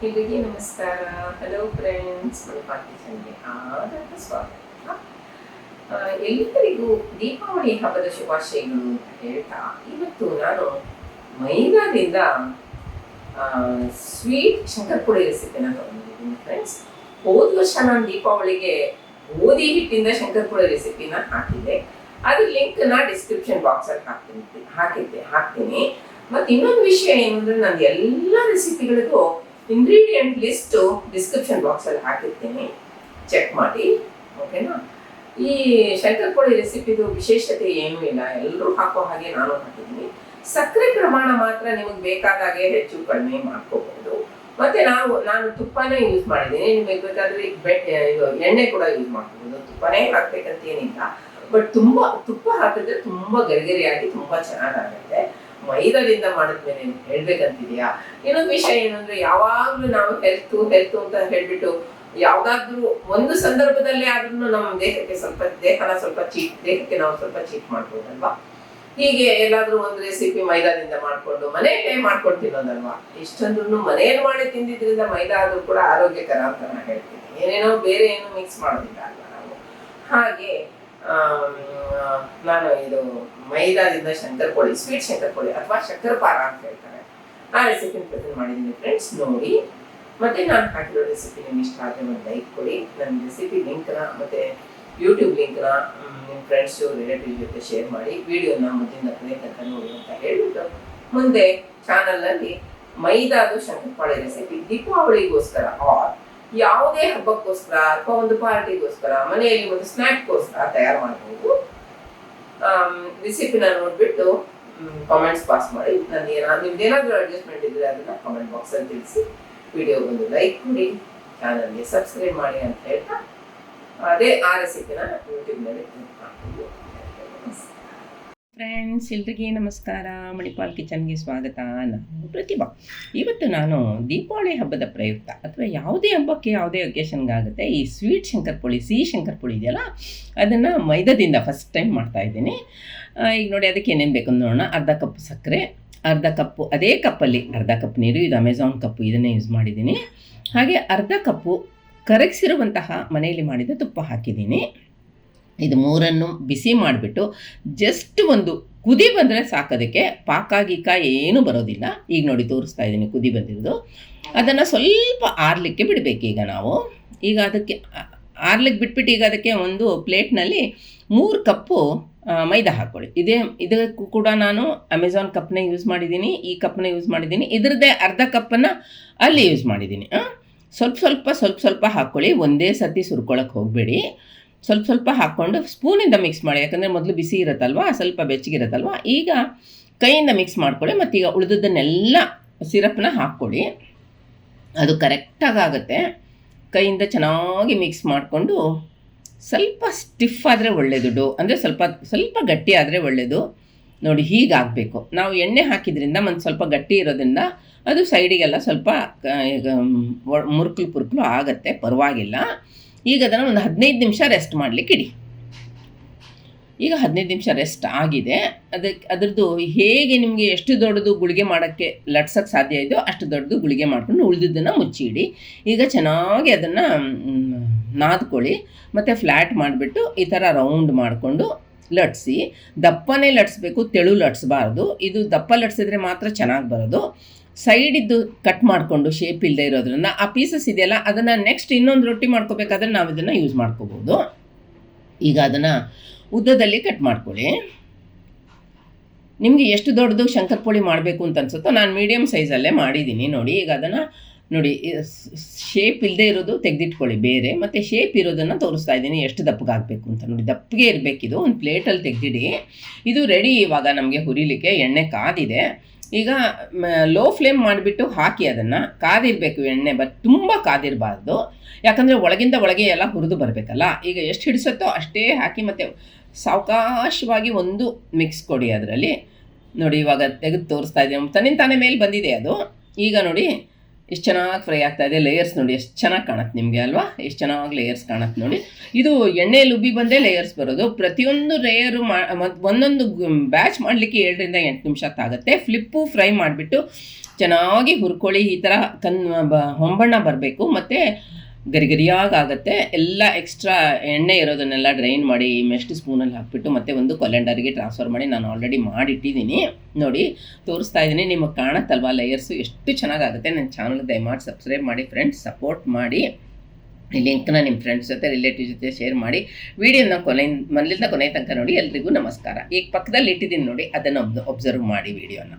ಎಲ್ರಿಗೂ ನಮಸ್ಕಾರ hello friends Manipal ಕಿಚನ್ಗೆ ಆದರದ ಸ್ವಾಗತ ಎಲ್ಲರಿಗೂ ದೀಪಾವಳಿ ಹಬ್ಬದ ಶುಭಾಶಯಗಳು ಅಂತ ಹೇಳ್ತಾ ಇವತ್ತು ನಾನು ಮೈದಾದಿಂದ ಸ್ವೀಟ್ ಶಂಕರಪುಡಿ ರೆಸಿಪಿನ ತಗೊಂಡಿದ್ದೀನಿ ಫ್ರೆಂಡ್ಸ್ ಹೋದ ವರ್ಷ ನಾನು ದೀಪಾವಳಿಗೆ ಗೋಧಿ ಹಿಟ್ಟಿಂದ ಶಂಕರಪುಡಿ ರೆಸಿಪಿನ ಹಾಕಿದ್ದೆ ಅದ್ರ ನ ಡಿಸ್ಕ್ರಿಪ್ಷನ್ ಬಾಕ್ಸ್ ಅಲ್ಲಿ ಹಾಕ್ತೀನಿ ಹಾಕಿದ್ದೆ ಹಾಕ್ತೀನಿ ಮತ್ತು ಇನ್ನೊಂದು ವಿಷಯ ಏನಂದ್ರೆ ನಾನು ಎಲ್ಲ ರೆಸಿಪಿಗಳಿಗೂ ಇಂಗ್ರೀಡಿಯೆಂಟ್ ಲಿಸ್ಟ್ ಡಿಸ್ಕ್ರಿಪ್ಷನ್ ಬಾಕ್ಸಲ್ಲಿ ಹಾಕಿರ್ತೀನಿ. ಚೆಕ್ ಮಾಡಿ ಓಕೆನಾ ಈ ಶಂಕರಪುಳಿ ರೆಸಿಪಿದು ವಿಶೇಷತೆ ಏನೂ ಇಲ್ಲ. ಎಲ್ಲರೂ ಹಾಕೋ ಹಾಗೆ ನಾನು ಹಾಕಿದ್ದೀನಿ. ಸಕ್ಕರೆ ಪ್ರಮಾಣ ಮಾತ್ರ ನಿಮಗೆ ಬೇಕಾದಾಗೆ ಹೆಚ್ಚು ಕಡಿಮೆ ಮಾಡ್ಕೋಬಹುದು ಮತ್ತೆ ನಾವು, ನಾನು ತುಪ್ಪನೇ ಯೂಸ್ ಮಾಡಿದ್ದೀನಿ. ನಿಮಗೆ ಬೇಕಾದ್ರೆ ಬೆಡ್ ಇದು ಎಣ್ಣೆ ಕೂಡ ಯೂಸ್ ಮಾಡ್ಕೋಬಹುದು ತುಪ್ಪನೇ ಹಾಕ್ಬೇಕಂತ ಏನಿಲ್ಲ. ಬಟ್ ತುಂಬಾ, ತುಪ್ಪ ಹಾಕಿದ್ರೆ ತುಂಬಾ ಗರಿಗರಿಯಾಗಿ ತುಂಬಾ ಚೆನ್ನಾಗಾಗುತ್ತೆ. ಮೈದಾದಿಂದ ಮಾಡಿದ್ಮೇಲೆ ಹೇಳ್ಬೇಕಂತಿದ್ಯಾ? ಇನ್ನೊಂದು ವಿಷಯ ಏನಂದ್ರೆ ಯಾವಾಗ್ಲೂ ನಾವು ಹೆಲ್ತ್ ಹೆಲ್ತ್ ಅಂತ ಹೇಳ್ಬಿಟ್ಟು ಯಾವ್ದಾದ್ರು ಒಂದು ಸಂದರ್ಭದಲ್ಲಿ ಆದ್ರೂ ನಮ್ಮ ದೇಹಕ್ಕೆ ಸ್ವಲ್ಪ ದೇಹನ ಸ್ವಲ್ಪ ಚೀಟ್ ದೇಹಕ್ಕೆ ನಾವು ಸ್ವಲ್ಪ ಚೀಟ್ ಮಾಡ್ಬೋದಲ್ವಾ? ಹೀಗೆ ಎಲ್ಲಾದ್ರೂ ಒಂದು ರೆಸಿಪಿ ಮೈದಾದಿಂದ ಮಾಡ್ಕೊಂಡು ಮನೆಯಲ್ಲೇ ಮಾಡ್ಕೊಂಡು ತಿನ್ನೋದಲ್ವಾ ಮನೆಯಲ್ಲಿ ಮಾಡಿ ತಿಂದಿದ್ರಿಂದ ಮೈದಾ ಆದ್ರೂ ಕೂಡ ಆರೋಗ್ಯಕರ ಅಂತ ನಾನು ಹೇಳ್ತೀನಿ. ಏನೇನೋ ಬೇರೆ ಏನು ಮಿಕ್ಸ್ ಮಾಡೋದಿಲ್ಲ ಅಲ್ವಾ ನಾವು? ಹಾಗೆ ನಾನು ಇದು ಮೈದಾದಿಂದ ಶಂಕರಪೋಳಿ ಸ್ವೀಟ್ ಶಂಕರಪೋಳಿ ಅಥವಾ ಶಂಕರಪಾರ ಅಂತ ಹೇಳ್ತಾರೆ. ಆ ರೆಸಿಪಿನ ಪ್ರೆಸೆಂಟ್ ಮಾಡಿದ್ದೀನಿ ಫ್ರೆಂಡ್ಸ್ ನೋಡಿ. ಮತ್ತೆ ನಾನು ಹಾಕಿರೋ ರೆಸಿಪಿ ನಿಮ್ಗೆ ಇಷ್ಟ ಆದರೆ ಒಂದು ಲೈಕ್ ಕೊಡಿ. ನನ್ನ ರೆಸಿಪಿ ಲಿಂಕ್ನ ಮತ್ತೆ ಯೂಟ್ಯೂಬ್ ಲಿಂಕ್ನ ನಿಮ್ಮ ಫ್ರೆಂಡ್ಸು ರಿಲೇಟಿವ್ ಜೊತೆ ಶೇರ್ ಮಾಡಿ. ವಿಡಿಯೋನ ಮುಂದಿನ ಕೊನೆ ತನಕ ನೋಡಿ ಅಂತ ಹೇಳಿಬಿಟ್ಟು ಮುಂದೆ ಚಾನಲ್ನಲ್ಲಿ ಮೈದಾದು ಶಂಕರಪಾಳಿ ರೆಸಿಪಿ ದೀಪಾವಳಿಗೋಸ್ಕರ ಆರ್ ಯಾವುದೇ ಹಬ್ಬಕ್ಕೋಸ್ಕರ ಅಥವಾ ಒಂದು ಪಾರ್ಟಿಗೋಸ್ಕರ, ಮನೆಯಲ್ಲಿ ಒಂದು ಸ್ನ್ಯಾಕ್ಗೋಸ್ಕರ ತಯಾರು ಮಾಡಬಹುದು ರೆಸಿಪಿನ ನೋಡ್ಬಿಟ್ಟು ಕಾಮೆಂಟ್ಸ್ ಪಾಸ್ ಮಾಡಿ. ನಾನು ಏನಾದ್ರು ನಿಮ್ದು ಏನಾದರೂ ಅಡ್ಜಸ್ಟ್ಮೆಂಟ್ ಇದ್ರೆ ಅದನ್ನ ಕಾಮೆಂಟ್ ಬಾಕ್ಸಲ್ಲಿ ತಿಳಿಸಿ. ವಿಡಿಯೋ ಒಂದು ಲೈಕ್ ಕೊಡಿ. ಚಾನಲ್ಗೆ ಸಬ್ಸ್ಕ್ರೈಬ್ ಮಾಡಿ ಅಂತ ಹೇಳ್ತಾ, ಅದೇ ಆ ರೆಸಿಪಿನ ಯೂಟ್ಯೂಬ್ನಲ್ಲಿ ಮಾಡ್ತೀನಿ ಫ್ರೆಂಡ್ಸ್ ಎಲ್ರಿಗೆ ನಮಸ್ಕಾರ. ಮಣಿಪಾಲ್ ಕಿಚನ್ಗೆ ಸ್ವಾಗತ. ನಾನು ಪ್ರತಿಭಾ. ಇವತ್ತು ನಾನು ದೀಪಾವಳಿ ಹಬ್ಬದ ಪ್ರಯುಕ್ತ ಅಥವಾ ಯಾವುದೇ ಹಬ್ಬಕ್ಕೆ ಯಾವುದೇ ಒಕೇಶನ್ಗಾಗುತ್ತೆ ಈ ಸ್ವೀಟ್ ಶಂಕರಪುಳಿ ಸಿಹಿ ಶಂಕರಪುಳಿ ಇದೆಯಲ್ಲ, ಅದನ್ನು ಮೈದಾದಿಂದ ಫಸ್ಟ್ ಟೈಮ್ ಮಾಡ್ತಾ ಇದ್ದೀನಿ. ಈಗ ನೋಡಿ ಅದಕ್ಕೆ ಏನೇನು ಬೇಕು ನೋಡೋಣ. ಅರ್ಧ ಕಪ್ ಸಕ್ಕರೆ, ಅರ್ಧ ಕಪ್ಪು ಅದೇ ಕಪ್ಪಲ್ಲಿ, ಅರ್ಧ ಕಪ್ ನೀರು, ಇದು ಅಮೆಝಾನ್ ಕಪ್ಪು ಇದನ್ನೇ ಯೂಸ್ ಮಾಡಿದ್ದೀನಿ. ಹಾಗೆ ಅರ್ಧ ಕಪ್ಪು ಕರಗಿಸಿರುವಂತಹ ಮನೆಯಲ್ಲಿ ಮಾಡಿದ ತುಪ್ಪ ಹಾಕಿದ್ದೀನಿ. ಇದು ಮೂರನ್ನು ಬಿಸಿ ಮಾಡಿಬಿಟ್ಟು ಜಸ್ಟ್ ಒಂದು ಕುದಿ ಬಂದರೆ ಸಾಕೋದಕ್ಕೆ ಪಾಕ ಗೀಕ ಏನೂ ಬರೋದಿಲ್ಲ. ಈಗ ನೋಡಿ ತೋರಿಸ್ತಾ ಇದ್ದೀನಿ ಕುದಿ ಬಂದಿರೋದು. ಅದನ್ನು ಸ್ವಲ್ಪ ಆರ್ಲಿಕ್ಕೆ ಬಿಡಬೇಕು ಈಗ ನಾವು. ಈಗ ಅದಕ್ಕೆ ಆರ್ಲಿಕ್ಕೆ ಬಿಟ್ಬಿಟ್ಟು ಈಗ ಅದಕ್ಕೆ ಒಂದು ಪ್ಲೇಟ್ನಲ್ಲಿ ಮೂರು ಕಪ್ಪು ಮೈದಾ ಹಾಕ್ಕೊಳ್ಳಿ. ಇದೇ, ಇದಕ್ಕೂ ಕೂಡ ನಾನು ಅಮೆಝಾನ್ ಕಪ್ನ ಯೂಸ್ ಮಾಡಿದ್ದೀನಿ, ಈ ಕಪ್ನ ಯೂಸ್ ಮಾಡಿದ್ದೀನಿ. ಇದರದ್ದೇ ಅರ್ಧ ಕಪ್ಪನ್ನು ಅಲ್ಲಿ ಯೂಸ್ ಮಾಡಿದ್ದೀನಿ. ಸ್ವಲ್ಪ ಸ್ವಲ್ಪ ಸ್ವಲ್ಪ ಸ್ವಲ್ಪ ಹಾಕ್ಕೊಳ್ಳಿ. ಒಂದೇ ಸತಿ ಸುರ್ಕೊಳಕ್ಕೆ ಹೋಗಬೇಡಿ. ಸ್ವಲ್ಪ ಸ್ವಲ್ಪ ಹಾಕ್ಕೊಂಡು ಸ್ಪೂನಿಂದ ಮಿಕ್ಸ್ ಮಾಡಿ, ಯಾಕಂದರೆ ಮೊದಲು ಬಿಸಿ ಇರುತ್ತಲ್ವ, ಸ್ವಲ್ಪ ಬೆಚ್ಚಗಿರುತ್ತಲ್ವ ಈಗ ಕೈಯಿಂದ ಮಿಕ್ಸ್ ಮಾಡ್ಕೊಳ್ಳಿ ಮತ್ತು ಈಗ ಉಳಿದದ್ದನ್ನೆಲ್ಲ ಸಿರಪ್ನ ಹಾಕ್ಕೊಡಿ ಅದು ಕರೆಕ್ಟಾಗಿ ಆಗುತ್ತೆ. ಕೈಯಿಂದ ಚೆನ್ನಾಗಿ ಮಿಕ್ಸ್ ಮಾಡಿಕೊಂಡು ಸ್ವಲ್ಪ ಸ್ಟಿಫ್ ಆದರೆ ಒಳ್ಳೆಯದು ಡೋ ಅಂದರೆ ಸ್ವಲ್ಪ ಸ್ವಲ್ಪ ಗಟ್ಟಿ ಆದರೆ ಒಳ್ಳೆಯದು ನೋಡಿ ಹೀಗಾಗಬೇಕು ನಾವು ಎಣ್ಣೆ ಹಾಕಿದ್ರಿಂದ ಒಂದು ಸ್ವಲ್ಪ ಗಟ್ಟಿ ಇರೋದ್ರಿಂದ ಅದು ಸೈಡಿಗೆಲ್ಲ ಸ್ವಲ್ಪ ಮುರುಕ್ಲು ಪುರುಕ್ಲು ಆಗುತ್ತೆ, ಪರವಾಗಿಲ್ಲ. ಈಗ ಅದನ್ನು ಒಂದು ಹದಿನೈದು ನಿಮಿಷ ರೆಸ್ಟ್ ಮಾಡಲಿಕ್ಕೆ ಇಡಿ. ಈಗ ಹದಿನೈದು ನಿಮಿಷ ರೆಸ್ಟ್ ಆಗಿದೆ. ಅದಕ್ಕೆ ಅದರದ್ದು ಹೇಗೆ ನಿಮಗೆ ಎಷ್ಟು ದೊಡ್ಡದು ಗುಳಿಗೆ ಮಾಡೋಕ್ಕೆ ಲಟ್ಸೋಕ್ಕೆ ಸಾಧ್ಯ ಇದೆಯೋ ಅಷ್ಟು ದೊಡ್ಡದು ಗುಳಿಗೆ ಮಾಡಿಕೊಂಡು ಉಳಿದಿದ್ದನ್ನು ಮುಚ್ಚಿ ಇಡಿ ಈಗ ಚೆನ್ನಾಗಿ ಅದನ್ನು ನಾದ್ಕೊಳ್ಳಿ. ಮತ್ತು ಫ್ಲ್ಯಾಟ್ ಮಾಡಿಬಿಟ್ಟು ಈ ಥರ ರೌಂಡ್ ಮಾಡಿಕೊಂಡು ಲಟ್ಸಿ. ದಪ್ಪನೇ ಲಟ್ಸ್ಬೇಕು, ತೆಳು ಲಟ್ಸ್ಬಾರ್ದು. ಇದು ದಪ್ಪ ಲಟ್ಸಿದ್ರೆ ಮಾತ್ರ ಚೆನ್ನಾಗಿ ಬರೋದು. ಸೈಡಿದ್ದು ಕಟ್ ಮಾಡಿಕೊಂಡು ಶೇಪ್ ಇಲ್ಲದೆ ಇರೋದ್ರಿಂದ ಆ ಪೀಸಸ್ ಇದೆಯಲ್ಲ, ಅದನ್ನು ನೆಕ್ಸ್ಟ್ ಇನ್ನೊಂದು ರೊಟ್ಟಿ ಮಾಡ್ಕೋಬೇಕಾದ್ರೆ ನಾವು ಇದನ್ನು ಯೂಸ್ ಮಾಡ್ಕೋಬೋದು. ಈಗ ಅದನ್ನು ಉದ್ದದಲ್ಲಿ ಕಟ್ ಮಾಡ್ಕೊಳ್ಳಿ. ನಿಮಗೆ ಎಷ್ಟು ದೊಡ್ಡದು ಶಂಕರಪೋಳಿ ಮಾಡಬೇಕು ಅಂತ ಅನ್ಸುತ್ತೋ ನಾನು ಮೀಡಿಯಮ್ ಸೈಜಲ್ಲೇ ಮಾಡಿದ್ದೀನಿ ನೋಡಿ. ಈಗ ಅದನ್ನು ನೋಡಿ ಶೇಪ್ ಇಲ್ಲದೆ ಇರೋದು ತೆಗೆದಿಟ್ಕೊಳ್ಳಿ ಬೇರೆ, ಮತ್ತು ಶೇಪ್ ಇರೋದನ್ನು ತೋರಿಸ್ತಾ ಇದ್ದೀನಿ ಎಷ್ಟು ದಪ್ಪಗಾಗಬೇಕು ಅಂತ ನೋಡಿ. ದಪ್ಪಗೆ ಇರಬೇಕಿದು, ಒಂದು ಪ್ಲೇಟಲ್ಲಿ ತೆಗೆದಿಡಿ. ಇದು ರೆಡಿ ಇವಾಗ ನಮಗೆ ಹುರಿಲಿಕ್ಕೆ ಎಣ್ಣೆ ಕಾದಿದೆ. ಈಗ ಲೋ ಫ್ಲೇಮ್ ಮಾಡಿಬಿಟ್ಟು ಹಾಕಿ ಅದನ್ನು, ಕಾದಿರಬೇಕು ಎಣ್ಣೆ ಬಟ್ ತುಂಬ ಕಾದಿರಬಾರ್ದು. ಯಾಕಂದರೆ ಒಳಗಿಂದ ಒಳಗೆ ಎಲ್ಲ ಹುರಿದು ಬರಬೇಕಲ್ಲ. ಈಗ ಎಷ್ಟು ಹಿಡಿಸುತ್ತೋ ಅಷ್ಟೇ ಹಾಕಿ ಮತ್ತು ಸಾವಕಾಶವಾಗಿ ಒಂದು ಮಿಕ್ಸ್ ಕೊಡಿ ಅದರಲ್ಲಿ. ನೋಡಿ ಇವಾಗ ತೆಗೆದು ತೋರಿಸ್ತಾ ಇದ್ದೀನಿ. ತನ್ನಿಂದ ತಾನೇ ಮೇಲೆ ಬಂದಿದೆ ಅದು. ಈಗ ನೋಡಿ ಎಷ್ಟು ಚೆನ್ನಾಗಿ ಫ್ರೈ ಆಗ್ತಾ ಇದೆ ಲೇಯರ್ಸ್ ನೋಡಿ, ಎಷ್ಟು ಚೆನ್ನಾಗಿ ಕಾಣುತ್ತೆ ನಿಮಗೆ ಅಲ್ವಾ? ಎಷ್ಟು ಚೆನ್ನಾಗಿ ಲೇಯರ್ಸ್ ಕಾಣುತ್ತೆ ನೋಡಿ. ಇದು ಎಣ್ಣೆ ಲುಬ್ಬಿ ಬಂದೇ ಲೇಯರ್ಸ್ ಬರೋದು. ಪ್ರತಿಯೊಂದು ಲೇಯರು ಒಂದೊಂದು ಬ್ಯಾಚ್ ಮಾಡಲಿಕ್ಕೆ ಏಳರಿಂದ ಎಂಟು ನಿಮಿಷ ಆಗುತ್ತೆ ಫ್ಲಿಪ್ಪು ಫ್ರೈ ಮಾಡಿಬಿಟ್ಟು ಚೆನ್ನಾಗಿ ಹುರ್ಕೊಳ್ಳಿ, ಈ ಥರ ಕನ್ ಹೊಂಬಣ್ಣ ಬರಬೇಕು. ಮತ್ತು ಗರಿ ಗರಿಯಾಗಿ ಆಗುತ್ತೆ. ಎಲ್ಲ ಎಕ್ಸ್ಟ್ರಾ ಎಣ್ಣೆ ಇರೋದನ್ನೆಲ್ಲ ಡ್ರೈನ್ ಮಾಡಿ ಮೆಸ್ಟ್ ಸ್ಪೂನಲ್ಲಿ ಹಾಕ್ಬಿಟ್ಟು ಮತ್ತೆ ಒಂದು ಕೊಲೆಂಡರ್ಗೆ ಟ್ರಾನ್ಸ್ಫರ್ ಮಾಡಿ ನಾನು ಆಲ್ರೆಡಿ ಮಾಡಿಟ್ಟಿದ್ದೀನಿ. ನೋಡಿ, ತೋರಿಸ್ತಾ ಇದ್ದೀನಿ. ನಿಮಗೆ ಕಾಣುತ್ತಲ್ವಾ ಲೇಯರ್ಸು ಎಷ್ಟು ಚೆನ್ನಾಗಾಗುತ್ತೆ. ನನ್ನ ಚಾನಲ್ ದಯಮಾಡಿ ಸಬ್ಸ್ಕ್ರೈಬ್ ಮಾಡಿ ಫ್ರೆಂಡ್ಸ್ ಸಪೋರ್ಟ್ ಮಾಡಿ. ಈ ಲಿಂಕ್ನ ನಿಮ್ಮ ಫ್ರೆಂಡ್ಸ್ ಜೊತೆ ರಿಲೇಟಿವ್ ಜೊತೆ ಶೇರ್ ಮಾಡಿ. ವಿಡಿಯೋನ ಕೊನೆ ಮನೆಯಿಂದ ಕೊನೆ ತನಕ ನೋಡಿ. ಎಲ್ರಿಗೂ ನಮಸ್ಕಾರ. ಈಗ ಪಕ್ಕದಲ್ಲಿ ಇಟ್ಟಿದ್ದೀನಿ ನೋಡಿ. ಅದನ್ನು ಒಬ್ಸರ್ವ್ ಮಾಡಿ ವಿಡಿಯೋನ.